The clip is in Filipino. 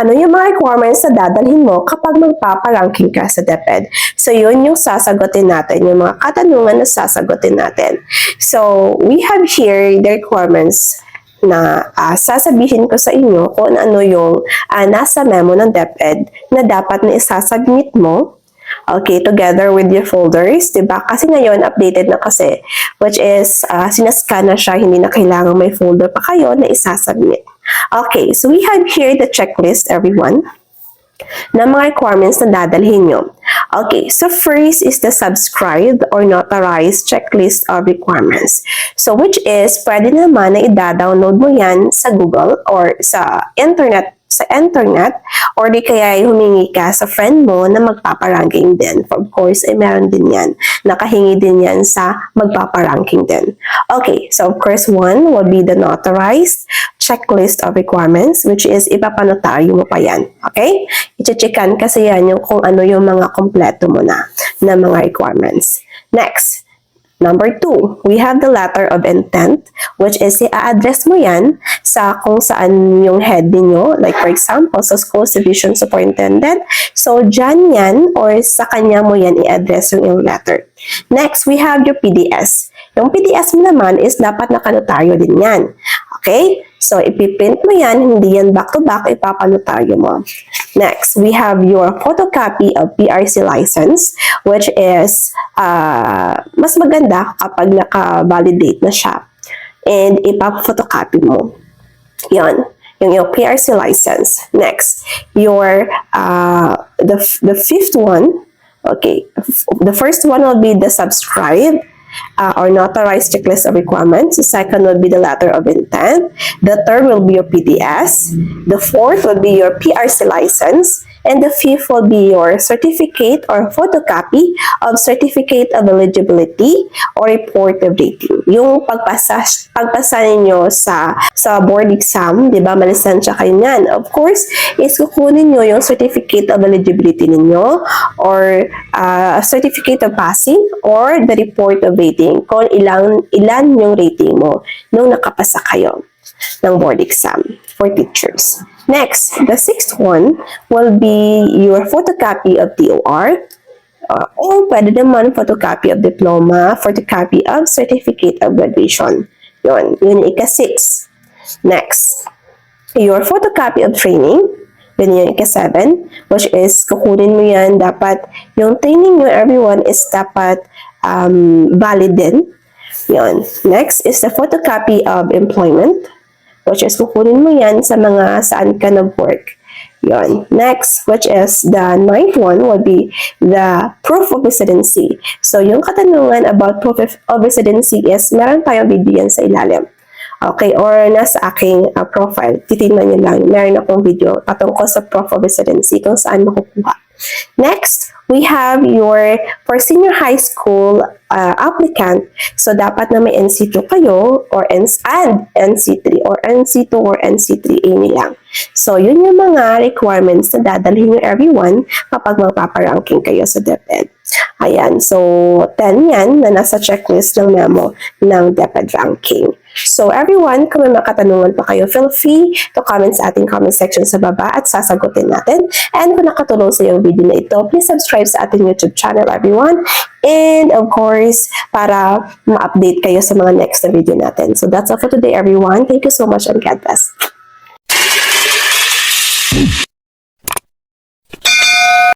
ano yung mga requirements na dadalhin mo kapag magpaparanking ka sa DepEd. So, yun yung sasagutin natin, yung mga katanungan na sasagutin natin. So, we have here the requirements na ah, sasabihin ko sa inyo kung ano yung ah, nasa memo ng DepEd na dapat na isasubmit mo Okay, together with your folders, 'di ba? Kasi ngayon updated na kasi, which is uh, sinascan na siya, hindi na kailangan may folder pa kayo na isasubmit. Okay, so we have here the checklist, everyone na mga requirements na dadalhin nyo. Okay, so first is the subscribed or notarized checklist of requirements. So which is, pwede naman na i-download mo yan sa Google or sa internet sa internet or di kaya ay humingi ka sa friend mo na magpaparanking din. Of course, ay meron din yan. Nakahingi din yan sa magpaparanking din. Okay, so of course, one will be the notarized checklist of requirements which is ipapanotaryo mo pa yan. Okay? Ichecheckan kasi yan yung kung ano yung mga kompleto mo na na mga requirements. Next, Number two, we have the letter of intent, which is i-address mo yan sa kung saan yung head ninyo. Like for example, sa Schools Division Superintendent. So, dyan yan or sa kanya mo yan i-address yung, letter. Next, we have your PDS. Yung PDS mo naman is dapat nakanotaryo din yan. Okay? So, ipiprint mo yan, hindi yan back-to-back, ipapanotaryo mo. Next, we have your photocopy of PRC license, which is uh, mas maganda kapag naka-validate na siya. And ipap-photocopy mo. Yan yung your PRC license. Next, your uh, the the fifth one. Okay, the first one will be the subscribe uh, or notarized checklist of requirements. The second will be the letter of intent. The third will be your PDS. The fourth will be your PRC license. And the fifth will be your certificate or photocopy of certificate of eligibility or report of rating. Yung pagpasa, pagpasa ninyo sa, sa board exam, di ba, malisensya kayo niyan. Of course, is kukunin nyo yung certificate of eligibility ninyo or uh, certificate of passing or the report of rating kung ilang, ilan yung rating mo nung nakapasa kayo ng board exam for teachers. Next, the sixth one will be your photocopy of DOR uh, or pwede naman photocopy of diploma, photocopy of certificate of graduation. Yun, yun yung ika-six. Next, your photocopy of training, yun yung ika-7, which is kukunin mo yan, dapat yung training mo everyone is dapat um, valid din. Yun. Next is the photocopy of employment, which is kukunin mo yan sa mga saan ka nag-work. Yon. Next, which is the ninth one will be the proof of residency. So, yung katanungan about proof of residency is meron tayong video yan sa ilalim. Okay, or nasa aking uh, profile. Titignan nyo lang. Meron akong video patungkol sa proof of residency kung saan makukuha. Next, we have your for senior high school uh, applicant. So, dapat na may NC2 kayo or NC, and NC3 or NC2 or NC3A nilang. So, yun yung mga requirements na dadalhin nyo everyone kapag magpaparanking kayo sa DepEd. Ayan. So, 10 yan na nasa checklist ng memo ng DepEd ranking. So, everyone, kung may makatanungan pa kayo, feel free to comment sa ating comment section sa baba at sasagutin natin. And kung nakatulong sa yung video na ito, please subscribe sa ating YouTube channel, everyone. And of course, para ma-update kayo sa mga next na video natin. So, that's all for today, everyone. Thank you so much and God bless.